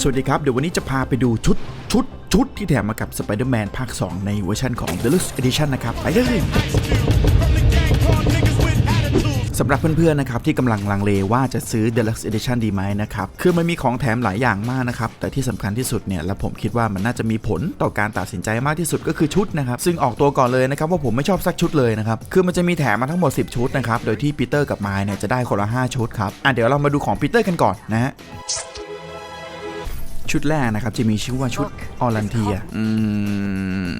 สวัสดีครับ เดี๋ยววันนี้จะพาไปดูชุดชุดชุดที่แถมมากับ Spider-Man ภาค 2 ในเวอร์ชันของ Deluxe Edition นะครับ ไปเลยสำหรับเพื่อนๆนะครับที่กำลังลังเลว่าจะซื้อ Deluxe Edition ดีไหมนะครับคือมันมีของแถมหลายอย่างมากนะครับแต่ที่สำคัญที่สุดเนี่ยและผมคิดว่ามันน่าจะมีผลต่อการตัดสินใจมากที่สุดก็คือชุดนะครับซึ่งออกตัวก่อนเลยนะครับว่าผมไม่ชอบสักชุดเลยนะครับคือมันจะมีแถมมาทั้งหมด 10 ชุดนะครับโดยที่ปีเตอร์กับไมล์เนี่ยจะได้คนละ5ชุดครับอะเดี๋ยวเรามาดูของปีเตอร์กันก่อนนะฮะ ชุดแรกนะครับจะมีชื่อว่าชุดออรันเทียอืม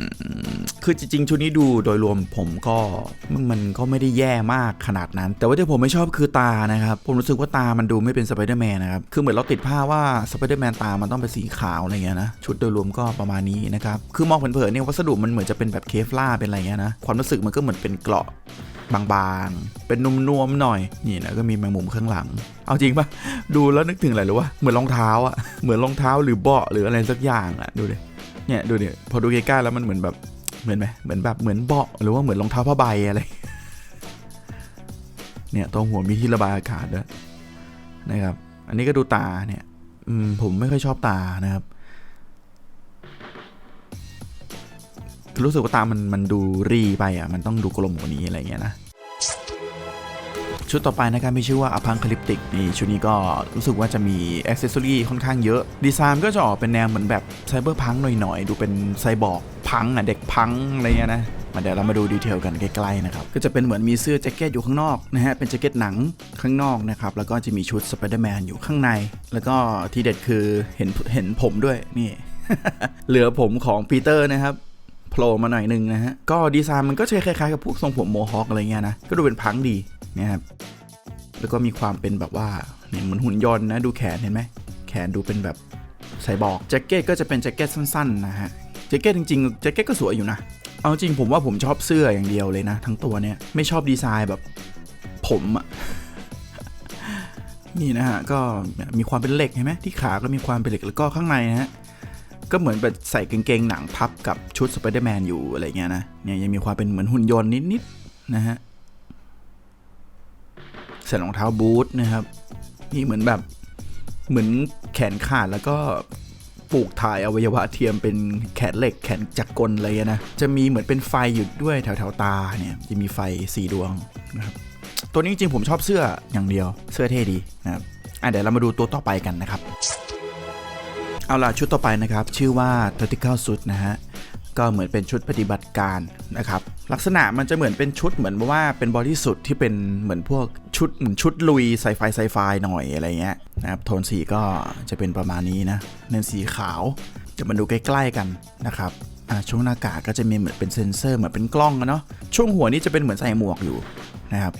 คือจริงๆ ชุดนี้ดูโดยรวมผมก็มันมันก็ไม่ได้แย่มากขนาดนั้น แต่ว่าที่ผมไม่ชอบคือตานะครับ ผมรู้สึกว่าตามันดูไม่เป็นสไปเดอร์แมนนะครับ คือเหมือนเราติดภาพว่าสไปเดอร์แมนตามันต้องเป็นสีขาวอะไรเงี้ยนะ ชุดโดยรวมก็ประมาณนี้นะครับ คือมองเผินๆเนี่ยวัสดุมันเหมือนจะเป็นแบบเคฟลาร์เป็นอะไรเงี้ยนะ ความรู้สึกมันก็เหมือนเป็นเกราะ บางๆ เป็นนุ่มๆหน่อย นี่นะก็มีแมงมุมข้างหลัง เอาจริงปะดูแล้วนึกถึงอะไรหรือว่าเหมือนรองเท้าอะเหมือนรองเท้าหรือเบาะหรืออะไรสักอย่างอะดูดิเนี่ยดูดิพอดูใกล้ๆแล้วมันเหมือนแบบเหมือนไหมเหมือนแบบเหมือนเบาะหรือว่าเหมือนรองเท้าผ้าใบอะไรเนี่ยตรงหัวมีที่ระบายอากาศด้วยนะครับ อันนี้ก็ดูตาเนี่ยอืมผมไม่ค่อยชอบตานะครับ รู้สึกว่าตามันมันดูรีไปอะมันต้องดูกลมกว่านี้อะไรเงี้ยนะชุดต่อไปนะครับมีชื่อว่าอพังคลิปติกนี่ชุดนี้ก็รู้สึกว่าจะมีอ c เซสซอรี่ค่อนข้างเยอะ ดีไซน์ก็จะออกเป็นแนวเหมือนแบบไซเบอร์พังหน่อยๆ ดูเป็นไซบอร์กพังอะเด็กพังอะไรเงี้ยนะมาเดี๋ยวเรามาดูดีเทลกันใกล้ๆนะครับ ก็จะเป็นเหมือนมีเสื้อแจ็คเก็ตอยู่ข้างนอกนะฮะ เป็นแจ็คเก็ตหนังข้างนอกนะครับ แล้วก็จะมีชุดสไปเดอร์แมนอยู่ข้างใน แล้วก็ที่เด็ดคือเห็นเห็นผมด้วยนี่ เหลือผมของปีเตอร์นะครับ ผล่มาหน่อยหนึงนะฮะ ก็ดีไซน์มันก็จะคล้ายๆกับพวกทรงผมโมฮอคอะไรเงี้ยนะ ก็ดูเป็นพังดีนะครับ แล้วก็มีความเป็นแบบว่าเนี่ยเหมือนหุ่นยนต์นะ ดูแขนเห็นไหม แขนดูเป็นแบบไซบอกแจ็คเก็ตก็จะเป็นแจ็คเก็ตสั้นๆนะฮะ แจ็คเก็ตจริงๆแจ็คเก็ตก็สวยอยู่นะ เอาจริงผมว่าผมชอบเสื้ออย่างเดียวเลยนะ ทั้งตัวเนี่ยไม่ชอบดีไซน์แบบผมอะนี่นะฮะก็มีความเป็นเหล็กเห็นไหมที่ขาก็มีความเป็นเหล็กแล้วก็ข้างในนะฮะ ก็เหมือนแบบใส่กางเกงหนังพับกับชุดสไปเดอร์แมนอยู่อะไรเงี้ยนะเนี่ยยังมีความเป็นเหมือนหุ่นยนต์นิดๆนะฮะใส่รองเท้าบูทนะครับนี่เหมือนแบบเหมือนแขนขาดแล้วก็ปลูกถ่ายอวัยวะเทียมเป็นแขนเหล็กแขนจักรกลอะไรนะ จะมีเหมือนเป็นไฟอยู่ด้วยแถวแถวๆตาเนี่ย จะมีไฟสีดวงนะครับ ตัวนี้จริงๆผมชอบเสื้ออย่างเดียว เสื้อเท่ดีนะครับอะเดี๋ยวเรามาดูตัวต่อไปกันนะครับ เอาล่ะชุดต่อไปนะครับ ชื่อว่า Tactical Suit นะฮะ ก็เหมือนเป็นชุดปฏิบัติการนะครับ ลักษณะมันจะเหมือนเป็นชุดเหมือนว่าเป็นบอดี้สุดที่เป็นเหมือนพวกชุดเหมือนชุดลุยไซไฟไซไฟหน่อยอะไรเงี้ยนะครับ โทนสีก็จะเป็นประมาณนี้นะเน้นสีขาวจะมาดูใกล้ ๆกันนะครับช่วงหน้ากากก็จะมีเหมือนเป็นเซนเซอร์เหมือนเป็นกล้องอะเนาะช่วงหัวนี่จะเป็นเหมือนใส่หมวกอยู่นะครับ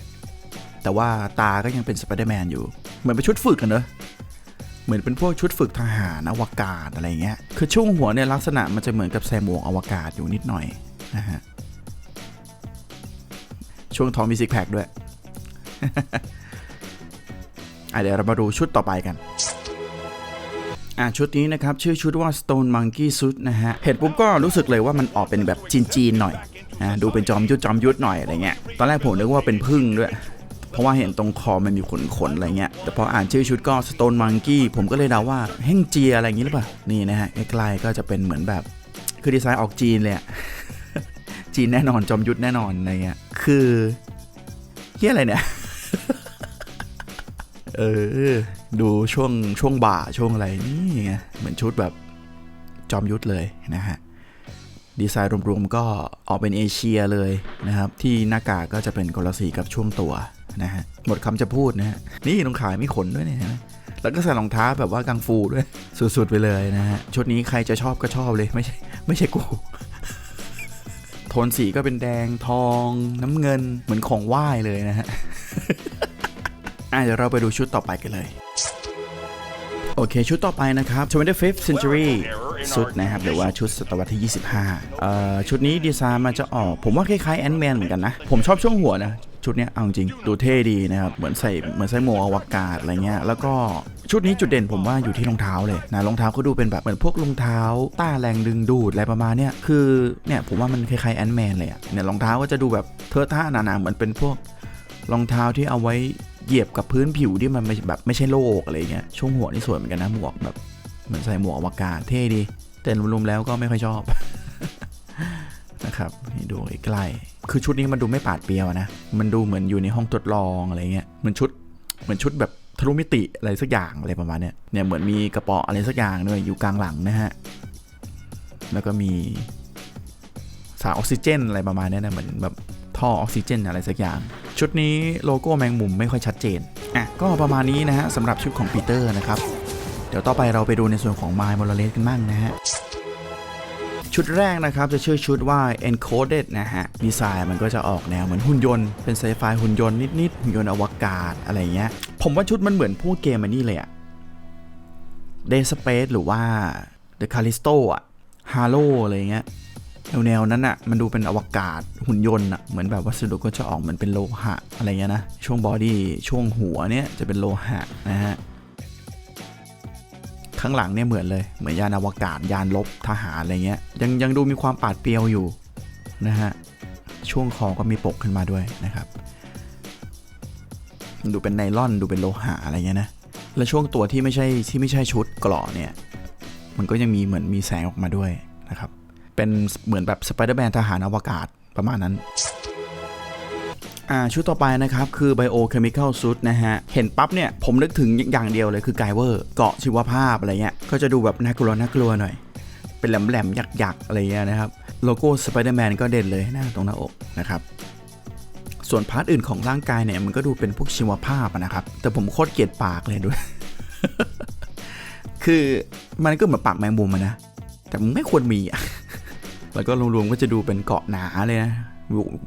แต่ว่าตาก็ยังเป็นสไปเดอร์แมนอยู่ เหมือนเป็นชุดฝึกกันเนอะ เหมือนเป็นพวกชุดฝึกทหารอวกาศอะไรเงี้ย คือช่วงหัวเนี่ยลักษณะมันจะเหมือนกับใส่หมวกอวกาศอยู่นิดหน่อยนะฮะ ช่วงท้องมีซิกแพคด้วยเดี๋ยวเรามาดูชุดต่อไปกันอะชุดนี้นะครับ ชื่อชุดว่า Stone Monkey Suit นะฮะ เห็นปุ๊บก็รู้สึกเลยว่ามันออกเป็นแบบจีนๆหน่อยนะดูเป็นจอมยุทธจอมยุทธหน่อยอะไรเงี้ย ตอนแรกผมนึกว่าเป็นพึ่งด้วย เพราะว่าเห็นตรงคอมันมีขนขนๆอะไรเงี้ยแต่พออ่านชื่อชุดก็ Stone Monkey ผมก็เลยเดาว่าเฮ่งเจียอะไรอย่างนี้หรือเปล่านี่นะฮะใกล้ๆก็จะเป็นเหมือนแบบคือดีไซน์ออกจีนเลยจีนแน่นอนจอมยุทธแน่นอนอะไรเงี้ยคือเฮียอะไรเนี่ยเออดูช่วงช่วงบ่าช่วงอะไรนี่ไงเหมือนชุดแบบจอมยุทธเลยนะฮะดีไซน์รวมๆก็ออกเป็นเอเชียเลยนะครับ ที่หน้ากากก็จะเป็นคนละสีกับช่วงตัว นะฮะหมดคำจะพูดนะฮะนี่ตรงขายมีขนด้วยเนี่ยนไหมแล้วก็ใส่รองเท้าแบบว่ากังฟูด้วยสุดๆไปเลยนะฮะชุดนี้ใครจะชอบก็ชอบเลยไม่ใช่ไม่ใช่กูโทนสีก็เป็นแดงทองน้ำเงินเหมือนของไหว้เลยนะฮะอะเดี๋ยวเราไปดูชุดต่อไปกันเลยโอเค ชุดต่อไปนะครับ 25th Century ชุดนะครับหรือว่าชุดศตวรรษที่ 25เอ่อชุดนี้ดีไซน์มันจะออก ผมว่าคล้ายๆแอนด์แมนเหมือนกันนะ ผมชอบช่วงหัวนะ ชุดเนี้ยเอาจริงดูเท่ดีนะครับเหมือนใส่เหมือนใส่หมวกอวกาศอะไรเงี้ยแล้วก็ชุดนี้จุดเด่นผมว่าอยู่ที่รองเท้าเลยนะรองเท้าก็ดูเป็นแบบเหมือนพวกรองเท้าต้าแรงดึงดูดอะไรประมาณเนี้ยคือเนี่ยผมว่ามันคล้ายๆแอนแมนเลยอะเนี่ยรองเท้าก็จะดูแบบเทอะทะหนาๆเหมือนเป็นพวกรองเท้าที่เอาไว้เหยียบกับพื้นผิวที่มันไม่แบบไม่ใช่โลกอะไรเงี้ยช่วงหัวนี่สวยเหมือนกันนะหมวกแบบเหมือนใส่หมวกอวกาศเท่ดีแต่รวมๆแล้วก็ไม่ค่อยชอบ นะครับให้ดูใกล้ๆคือชุดนี้มันดูไม่ปาดเปียวนะ มันดูเหมือนอยู่ในห้องทดลองอะไรเงี้ยเหมือนชุดเหมือนชุดแบบทะลุมิติอะไรสักอย่างอะไรประมาณเนี้ยเนี่ยเหมือนมีกระป๋ออะไรสักอย่างด้วยอยู่กลางหลังนะฮะแล้วก็มีสารออกซิเจนอะไรประมาณเนี้ยนะเหมือนแบบท่อออกซิเจนอะไรสักอย่าง ชุดนี้โลโก้แมงมุมไม่ค่อยชัดเจนอะก็ประมาณนี้นะฮะสำหรับชุดของปีเตอร์นะครับ เดี๋ยวต่อไปเราไปดูในส่วนของไมล์มอลเลสกันบ้างนะฮะ ชุดแรกนะครับจะชื่อชุดว่า encoded นะฮะ ดีไซน์มันก็จะออกแนวเหมือนหุ่นยนต์ เป็นไซไฟหุ่นยนต์นิดๆหุ่นยนต์อวกาศอะไรเงี้ย ผมว่าชุดมันเหมือนพวกเกมอันนี้เลยอะ Day Space หรือว่า The Callisto อะ Halo อะไรเงี้ยแนวๆนั้นอะมันดูเป็นอวกาศหุ่นยนต์อะเหมือนแบบวัสดุก็จะออกเหมือนเป็นโลหะอะไรเงี้ยนะ ช่วงบอดี้ช่วงหัวเนี่ยจะเป็นโลหะนะฮะ ข้างหลังเนี่ยเหมือนเลย เหมือนยานอวกาศยานลบทหารอะไรเงี้ย ยังยังดูมีความปาดเปรียวอยู่นะฮะ ช่วงคอก็มีปกขึ้นมาด้วยนะครับ ดูเป็นไนล่อนดูเป็นโลหะอะไรเงี้ยนะ และช่วงตัวที่ไม่ใช่ที่ไม่ใช่ชุดเกราะเนี่ย มันก็ยังมีเหมือนมีแสงออกมาด้วยนะครับ เป็นเหมือนแบบสไปเดอร์แมนทหารอวกาศประมาณนั้น อ่าชุดต่อไปนะครับคือ Biochemical Suit นะฮะ เห็นปั๊บเนี่ยผมนึกถึงอย่างเดียวเลยคือไกเวอร์เกาะชีวภาพอะไรเงี้ยก็จะดูแบบน่ากลัวน่ากลัวหน่อย เป็นแหลมๆหยักๆ อะไรเงี้ยนะครับ โลโก้สไปเดอร์แมนก็เด่นเลยหน้าตรงหน้าอกนะครับส่วนพาร์ทอื่นของร่างกายเนี่ยมันก็ดูเป็นพวกชีวภาพนะครับ แต่ผมโคตรเกลียดปากเลยด้วย คือมันก็เหมือนปากแมงมุมนะ แต่มันไม่ควรมีอะแล้วก็รวมๆก็จะดูเป็นเกาะหนาเลยนะ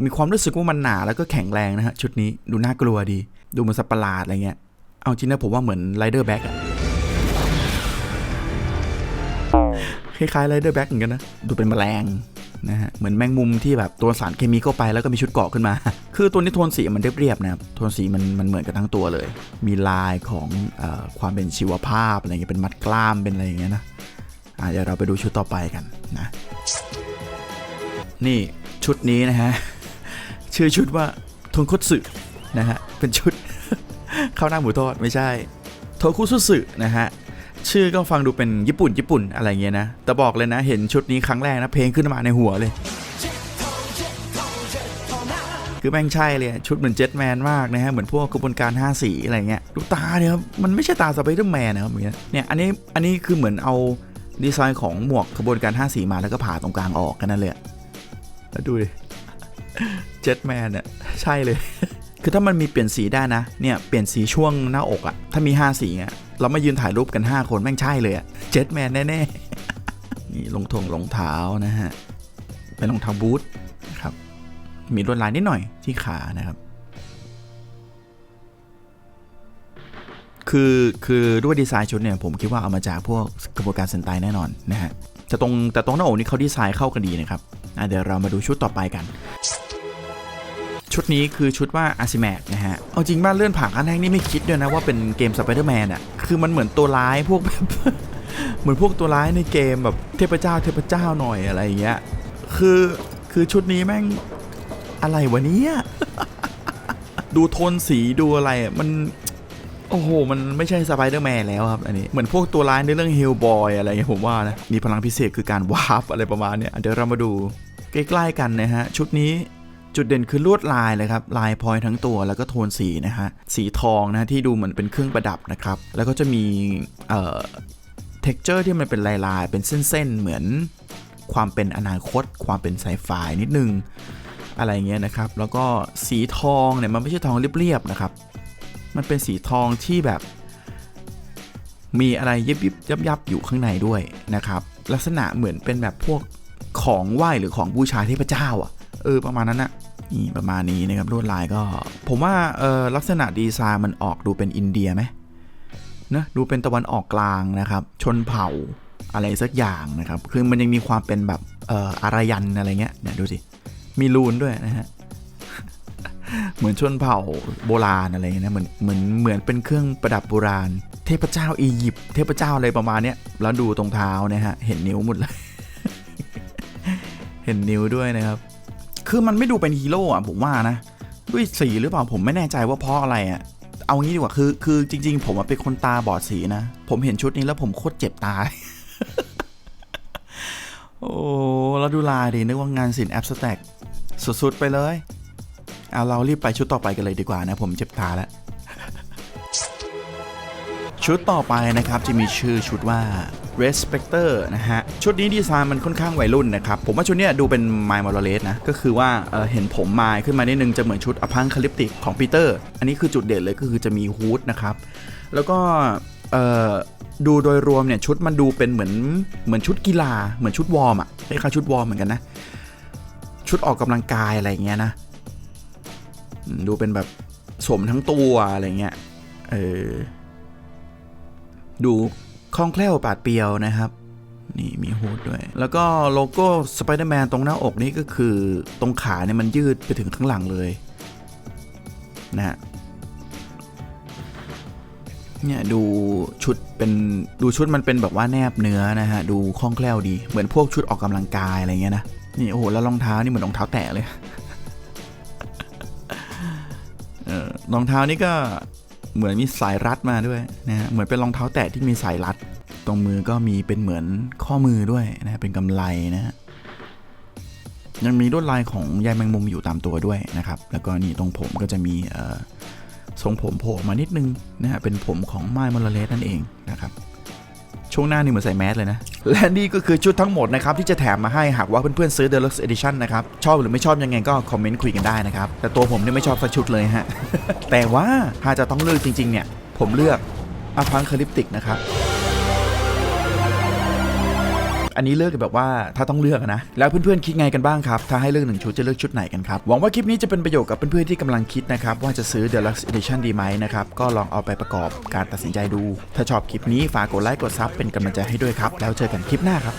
มีความรู้สึกว่ามันหนาแล้วก็แข็งแรงนะฮะชุดนี้ดูน่ากลัวดี ดูเหมือนสัตว์ประหลาดอะไรเงี้ย เอาจริงนะผมว่าเหมือนไรเดอร์แบ็กอะคล้ายๆไรเดอร์แบ็กเหมือนกันนะ ดูเป็นแมลงนะฮะเหมือนแมงมุมที่แบบตัวสารเคมีเข้าไปแล้วก็มีชุดเกาะขึ้นมา คือตัวนี้โทนสีมันเรียบๆนะครับโทนสีมันมันเหมือนกันทั้งตัวเลย มีลายของอความเป็นชีวภาพอะไรเงี้ยเป็นมัดกล้ามเป็นอะไรอย่างเงี้ยนะเดี๋ยวเราไปดูชุดต่อไปกันนะ นี่ ชุดนี้นะฮะ ชื่อชุดว่าทงคุตสึนะฮะ เป็นชุดข้าวหน้าหมูทอดไม่ใช่โทคุซุสึนะฮะ ชื่อก็ฟังดูเป็นญี่ปุ่นญี่ปุ่นอะไรเงี้ยนะ แต่บอกเลยนะ เห็นชุดนี้ครั้งแรกนะ เพลงขึ้นมาในหัวเลย คือแม่งใช่เลย ชุดเหมือนเจ็ตแมนมากนะฮะ เหมือนพวกกระบวนการ5สีอะไรเงี้ย ดูตาเนี่ยครับ มันไม่ใช่ตาสไปเดอร์แมนนะครับเงี้ยเนี่ย อันนี้ อันนี้คือเหมือนเอาดีไซน์ของหมวกกระบวนการ5สีมาแล้วก็ผ่าตรงกลางออกกันนั่นเลยอะ แล้วดูดิเจ็ตแมนเนี่ยใช่เลย คือถ้ามันมีเปลี่ยนสีได้นะ เนี่ยเปลี่ยนสีช่วงหน้าอกอะถ้ามี 5 สีอะเรามายืนถ่ายรูปกัน 5 คนแม่งใช่เลยอะเจ็ตแมนแน่ๆ นี่รองทงรองเท้านะฮะ เป็นรองเท้าบูทนะครับ มีลวดลายนิดหน่อยที่ขานะครับ คือคือด้วยดีไซน์ชุดเนี่ยผมคิดว่าเอามาจากพวกกระบวนการเซนไตแน่นอนนะฮะแต่ตรงแต่ตรงหน้าอกนี่เขาดีไซน์เข้ากันดีนะครับ เดี๋ยวเรามาดูชุดต่อไปกัน ชุดนี้คือชุดว่าอา r ิแมกนะฮะ เอาจริงบ้านเลื่อนผ่านครั้งแรกนี่ไม่คิดด้วยนะว่าเป็นเกมสไปเดอร์แมนอะ คือมันเหมือนตัวร้ายพวกแบบเหมือนพวกตัวร้ายในเกมแบบเทพเจ้าเทพเจ้าหน่อยอะไรอย่างเงี้ย คือคือชุดนี้แม่งอะไรวะเนี่ยดูโทนสีดูอะไรมันโอ้โห มันไม่ใช่สไปเดอร์แมนแล้วครับ อันนี้ เหมือนพวกตัวร้ายในเรื่องเฮลบอยอะไรเงี้ยผมว่านะ มีพลังพิเศษคือการวาร์ปอะไรประมาณเนี้ย เดี๋ยวเรามาดู ใกล้ๆกันนะฮะชุดนี้จุดเด่นคือลวดลายเลยครับลายพลอยทั้งตัวแล้วก็โทนสีนะฮะสีทองนะที่ดูเหมือนเป็นเครื่องประดับนะครับ แล้วก็จะมีเอ่อเท็กเจอร์ที่มันเป็นลายๆเป็นเส้นๆเหมือนความเป็นอนาคต ความเป็นไซไฟนิดนึงอะไรเงี้ยนะครับ แล้วก็สีทองเนี่ยมันไม่ใช่ทองเรียบๆนะครับ มันเป็นสีทองที่แบบมีอะไรยิบยิบยับยับอยู่ข้างในด้วยนะครับ ลักษณะเหมือนเป็นแบบพวก ของไหว้หรือของบูชาเทพเจ้าอะเออประมาณนั้นนะนี่ประมาณนี้นะครับลวดลายก็ ผมว่าเออลักษณะดีไซน์มันออกดูเป็นอินเดียไหมนะดูเป็นตะวันออกกลางนะครับ ชนเผ่าอะไรสักอย่างนะครับ คือมันยังมีความเป็นแบบเอ่ออารยันอะไรเงี้ยเนี่ยดูสิ มีรูนด้วยนะฮะ เหมือนชนเผ่าโบราณอะไรเงี้ยนะเหมือนเหมือนเหมือนเป็นเครื่องประดับโบราณ เทพเจ้าอียิปต์เทพเจ้าอะไรประมาณเนี้ยแล้วดูตรงเท้านะฮะ เห็นนิ้วหมดเลย ห็นนิ้วด้วยนะครับ คือมันไม่ดูเป็นฮีโร่อะผมว่านะ ด้วยสีหรือเปล่าผมไม่แน่ใจว่าเพราะอะไรอะเอางี้ดีกว่าคือคือจริง ๆ ผมเป็นคนตาบอดสีนะ ผมเห็นชุดนี้แล้วผมโคตรเจ็บตา โอ้แล้วดูลายดินึกว่างานศิลป์แอบสแต็กสุด ๆ ไปเลยเอาเรารีบไปชุดต่อไปกันเลยดีกว่านะ ผมเจ็บตาแล้วชุดต่อไปนะครับจะมีชื่อชุดว่า Respector นะฮะ ชุดนี้ดีไซน์มันค่อนข้างวัยรุ่นนะครับ ผมว่าชุดนี้ดูเป็นไมล์มอร์เลสนะ ก็คือว่าเเห็นผมมล์ขึ้นมานิดนึงจะเหมือนชุดอพังคาลิปติกของปีเตอร์ อันนี้คือจุดเด่นเลยก็คือจะมีฮูดนะครับ แล้วก็ดูโดยรวมเนี่ยชุดมันดูเป็นเหมือนเหมือนชุดกีฬาเหมือนชุดวอร์มอะคล้ายๆชุดวอร์มเหมือนกันนะ ชุดออกกำลังกายอะไรเงี้ยนะ ดูเป็นแบบสวมทั้งตัวอะไรเงี้ยเออดู คล่องแคล่วปาดเปียวนะครับนี่มีฮูดด้วย แล้วก็โลโก้สไปเดอร์แมนตรงหน้าอกนี่ก็คือตรงขาเนี่ยมันยืดไปถึงข้างหลังเลยนะฮะเนี่ยดูชุดเป็นดูชุดมันเป็นแบบว่าแนบเนื้อนะฮะ ดูคล่องแคล่วดีเหมือนพวกชุดออกกำลังกายอะไรเงี้ยนะนี่โอ้โหแล้วรองเท้านี่เหมือนรองเท้าแตะเลยเออรองเท้านี่ก็ เหมือนมีสายรัดมาด้วยนะฮะเหมือนเป็นรองเท้าแตะที่มีสายรัด ตรงมือก็มีเป็นเหมือนข้อมือด้วยนะฮะเป็นกำไลนะฮะยังมีลวดลายของใยแมงมุมอยู่ตามตัวด้วยนะครับ แล้วก็นี่ตรงผมก็จะมีทรงผมโผล่มานิดนึงนะฮะเป็นผมของไม้มอลเลสนั่นเองนะครับ ช่วงหน้านี่เหมือนใส่แมสเลยนะ และนี่ก็คือชุดทั้งหมดนะครับที่จะแถมมาให้หากว่าเพื่อนๆซื้อ Deluxe Edition นะครับ ชอบหรือไม่ชอบยังไงก็คอมเมนต์คุยกันได้นะครับ แต่ตัวผมเนี่ยไม่ชอบสักชุดเลยฮะ แต่ว่าถ้าจะต้องเลือกจริงๆเนี่ยผมเลือกอพังคลิปติกนะครับ อันนี้เลือกแบบว่าถ้าต้องเลือกนะ แล้วเพื่อนๆคิดไงกันบ้างครับ ถ้าให้เลือกหนึ่งชุดจะเลือกชุดไหนกันครับ หวังว่าคลิปนี้จะเป็นประโยชน์กับเพื่อนๆที่กำลังคิดนะครับว่าจะซื้อ Deluxe Edition ดีไหมนะครับ ก็ลองเอาไปประกอบการตัดสินใจดู ถ้าชอบคลิปนี้ฝากกดไลค์กดซับเป็นกำลังใจให้ด้วยครับ แล้วเจอกันคลิปหน้าครับ